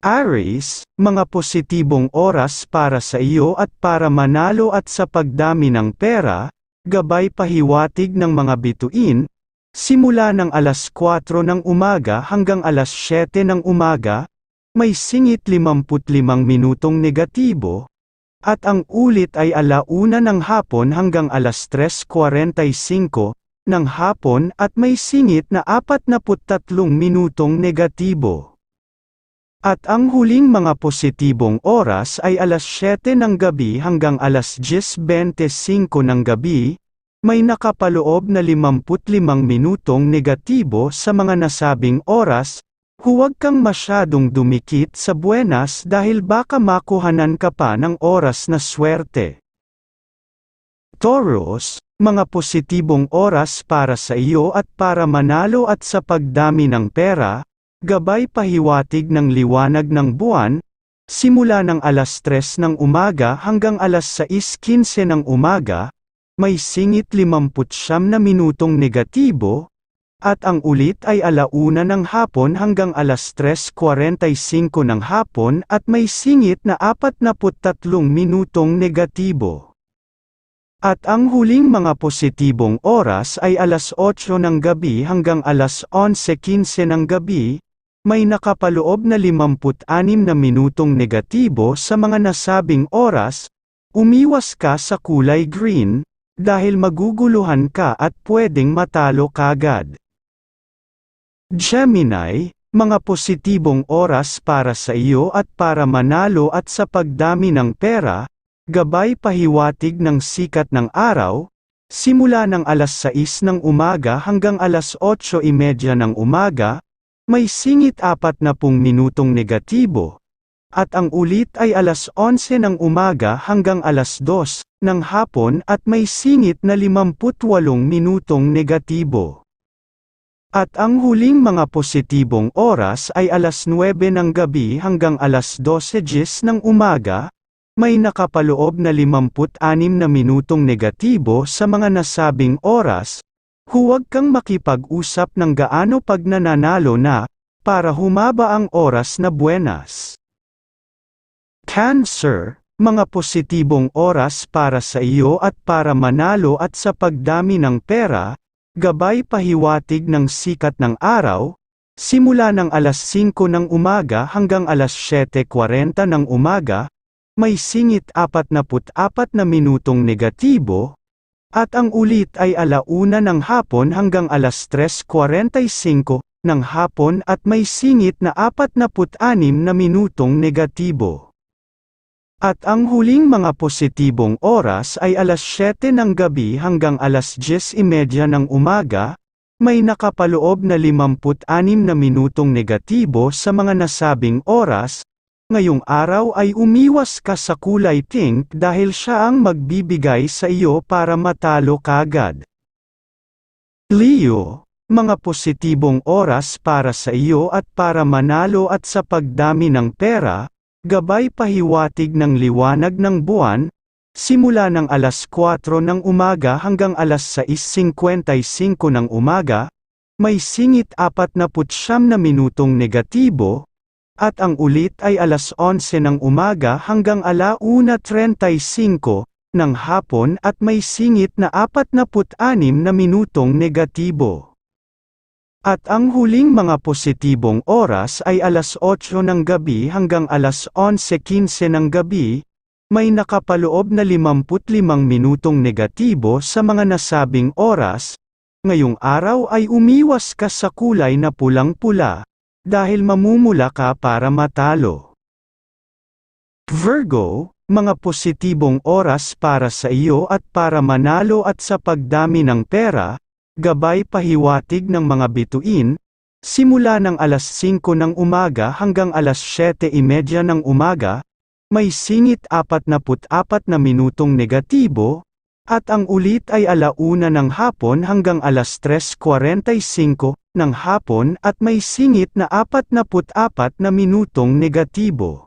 Aries, mga positibong oras para sa iyo at para manalo at sa pagdami ng pera, gabay pahiwatig ng mga bituin, simula ng alas 4 ng umaga hanggang alas 7 ng umaga, may singit 55 minutong negatibo, at ang ulit ay alauna ng hapon hanggang alas 3.45 ng hapon at may singit na 43 minutong negatibo. At ang huling mga positibong oras ay alas 7 ng gabi hanggang alas 10.25 ng gabi, may nakapaloob na 55 minutong negatibo sa mga nasabing oras, huwag kang masyadong dumikit sa buenas dahil baka makuhanan ka pa ng oras na swerte. Taurus, mga positibong oras para sa iyo at para manalo at sa pagdami ng pera, Gabay pahiwatig ng liwanag ng buwan, simula ng alas 3 ng umaga hanggang alas 6.15 ng umaga, may singit 59 na minutong negatibo, at ang ulit ay alauna ng hapon hanggang alas 3.45 ng hapon at may singit na 43 minutong negatibo. At ang huling mga positibong oras ay alas 8 ng gabi hanggang alas 11.15 ng gabi, may nakapaloob na 56 na minutong negatibo sa mga nasabing oras, umiwas ka sa kulay green, dahil maguguluhan ka at pwedeng matalo kagad. Gemini, mga positibong oras para sa iyo at para manalo at sa pagdami ng pera, gabay pahiwatig ng sikat ng araw, simula ng alas 6 ng umaga hanggang alas 8.30 ng umaga, may singit apat na pung minutong negatibo, at ang ulit ay alas 11 ng umaga hanggang alas 2 ng hapon at may singit na 58 minutong negatibo. At ang huling mga positibong oras ay alas 9 ng gabi hanggang alas 12 ng umaga, may nakapaloob na 56 na minutong negatibo sa mga nasabing oras, Huwag kang makipag-usap ng gaano pag nananalo na, para humaba ang oras na buenas. Cancer, mga positibong oras para sa iyo at para manalo at sa pagdami ng pera, gabay pahiwatig ng sikat ng araw, simula ng alas 5 ng umaga hanggang alas 7.40 ng umaga, may singit 44 na minutong negatibo, at ang ulit ay alauna ng hapon hanggang alas 3.45 ng hapon at may singit na 46 na minutong negatibo. At ang huling mga positibong oras ay alas 7 ng gabi hanggang alas 10.30 ng umaga, may nakapaloob na 56 na minutong negatibo sa mga nasabing oras, Ngayong araw ay umiwas ka sa kulay pink dahil siya ang magbibigay sa iyo para matalo kagad. Leo, mga positibong oras para sa iyo at para manalo at sa pagdami ng pera, gabay pahiwatig ng liwanag ng buwan, simula ng alas 4 ng umaga hanggang alas 6.55 ng umaga, may singit 49 na minutong negatibo, at ang ulit ay alas 11 ng umaga hanggang alauna 35 ng hapon at may singit na 46 na minutong negatibo. At ang huling mga positibong oras ay alas 8 ng gabi hanggang alas 11.15 ng gabi, may nakapaloob na 55 minutong negatibo sa mga nasabing oras, ngayong araw ay umiwas ka sa kulay na pulang-pula, dahil mamumula ka para matalo. Virgo, mga positibong oras para sa iyo at para manalo at sa pagdami ng pera, gabay pahiwatig ng mga bituin, simula ng alas 5 ng umaga hanggang alas 7.30 ng umaga, may singit 44 na minutong negatibo, at ang ulit ay alauna ng hapon hanggang alas 3.45 ng hapon at may singit na 44 na minutong negatibo.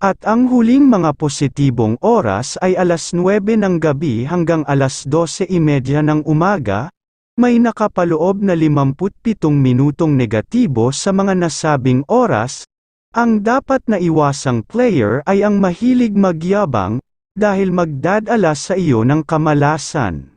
At ang huling mga positibong oras ay alas 9 ng gabi hanggang alas 12.30 ng umaga, may nakapaloob na 57 minutong negatibo sa mga nasabing oras, Ang dapat na iwasang player ay ang mahilig magyabang, dahil magdadala sa iyo ng kamalasan.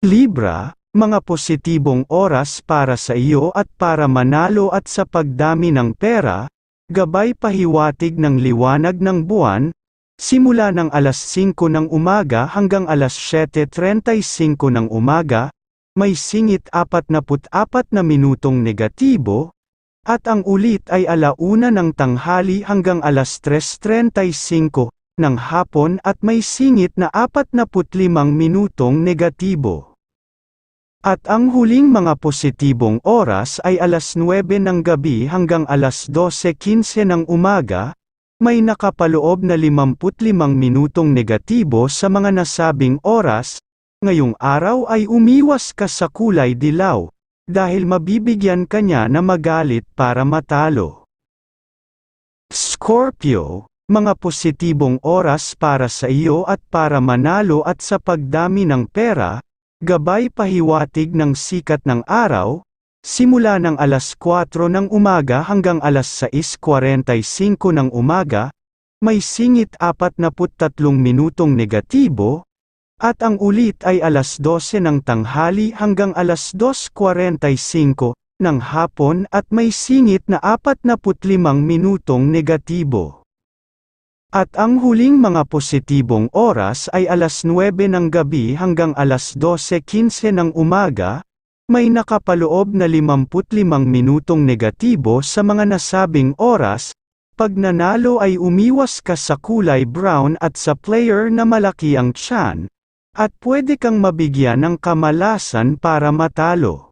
Libra, mga positibong oras para sa iyo at para manalo at sa pagdami ng pera, gabay pahiwatig ng liwanag ng buwan, simula ng alas 5 ng umaga hanggang alas 7.35 ng umaga, may singit 44 na minutong negatibo, at ang ulit ay alauna ng tanghali hanggang alas 3.35 ng hapon at may singit na 45 minutong negatibo. At ang huling mga positibong oras ay alas 9 ng gabi hanggang alas 12.15 ng umaga, may nakapaloob na 55 minutong negatibo sa mga nasabing oras, ngayong araw ay umiwas ka sa kulay dilaw, dahil mabibigyan ka niya na magalit para matalo. Scorpio, mga positibong oras para sa iyo at para manalo at sa pagdami ng pera, Gabay pahiwatig ng sikat ng araw, simula ng alas 4 ng umaga hanggang alas 6.45 ng umaga, may singit 43 minutong negatibo, at ang ulit ay alas 12 ng tanghali hanggang alas 2.45 ng hapon at may singit na 45 minutong negatibo. At ang huling mga positibong oras ay alas 9 ng gabi hanggang alas 12.15 ng umaga, may nakapaloob na 55 minutong negatibo sa mga nasabing oras, pag nanalo ay umiwas ka sa kulay brown at sa player na malaki ang tiyan, at pwede kang mabigyan ng kamalasan para matalo.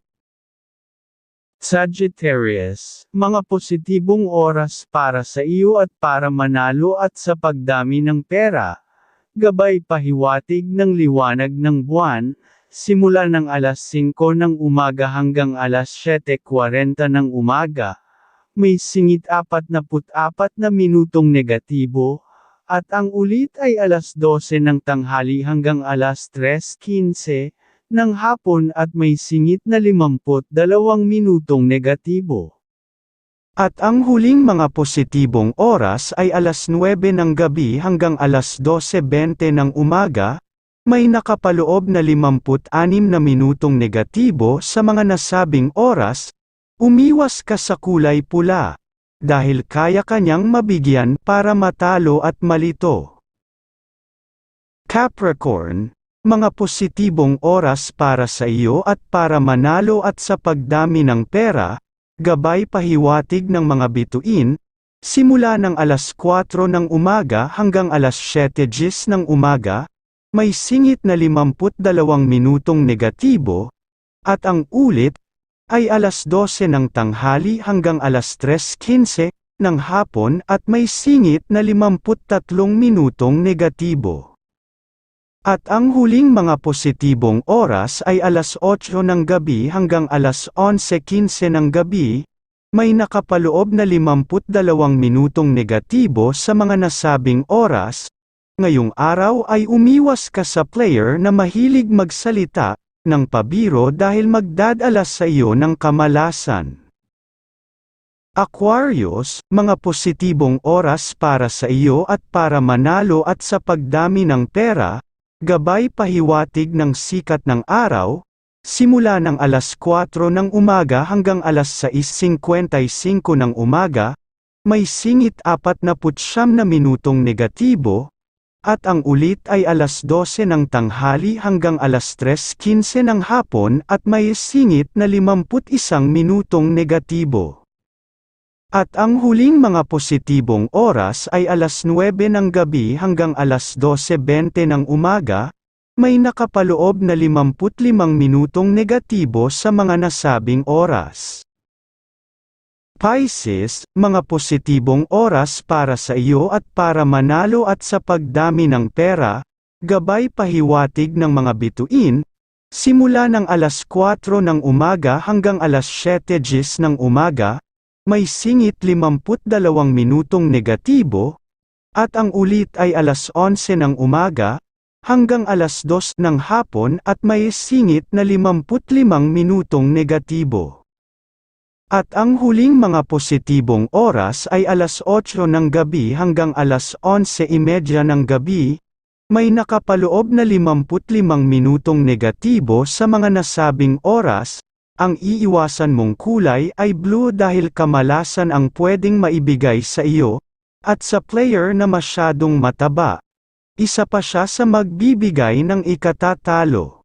Sagittarius, mga positibong oras para sa iyo at para manalo at sa pagdami ng pera. Gabay pahiwatig ng liwanag ng buwan, simula ng alas 5 ng umaga hanggang alas 7.40 ng umaga. May singit 44 na minutong negatibo, at ang ulit ay alas 12 ng tanghali hanggang alas 3.15, ng hapon at may singit na 52 minutong negatibo. At ang huling mga positibong oras ay alas 9 ng gabi hanggang alas 12.20 ng umaga, may nakapaloob na 56 na minutong negatibo sa mga nasabing oras, umiwas ka sa kulay pula, dahil kaya kanyang mabigyan para matalo at malito. Capricorn, mga positibong oras para sa iyo at para manalo at sa pagdami ng pera, gabay pahiwatig ng mga bituin, simula ng alas 4 ng umaga hanggang alas 7.10 ng umaga, may singit na 52 minutong negatibo, at ang ulit, ay alas 12 ng tanghali hanggang alas 3.15 ng hapon at may singit na 53 minutong negatibo. At ang huling mga positibong oras ay alas 8 ng gabi hanggang alas 11.15 ng gabi, may nakapaloob na 52 minutong negatibo sa mga nasabing oras, ngayong araw ay umiwas ka sa player na mahilig magsalita, ng pabiro dahil magdadala sa iyo ng kamalasan. Aquarius, mga positibong oras para sa iyo at para manalo at sa pagdami ng pera, Gabay pahiwatig ng sikat ng araw, simula ng alas 4 ng umaga hanggang alas 6.55 ng umaga, may singit 49 na minutong negatibo, at ang ulit ay alas 12 ng tanghali hanggang alas 3.15 ng hapon at may singit na 51 minutong negatibo. At ang huling mga positibong oras ay alas 9 ng gabi hanggang alas 12.20 ng umaga, may nakapaloob na 55 minutong negatibo sa mga nasabing oras. Pisces, mga positibong oras para sa iyo at para manalo at sa pagdami ng pera, gabay pahiwatig ng mga bituin, simula ng alas 4 ng umaga hanggang alas 7.10 ng umaga, may singit 52 minutong negatibo, at ang ulit ay alas 11 ng umaga, hanggang alas 2 ng hapon at may singit na 55 minutong negatibo. At ang huling mga positibong oras ay alas 8 ng gabi hanggang alas 11.30 ng gabi, may nakapaloob na 55 minutong negatibo sa mga nasabing oras, ang iiwasan mong kulay ay blue dahil kamalasan ang pwedeng maibigay sa iyo, at sa player na masyadong mataba. Isa pa siya sa magbibigay ng ikatatalo.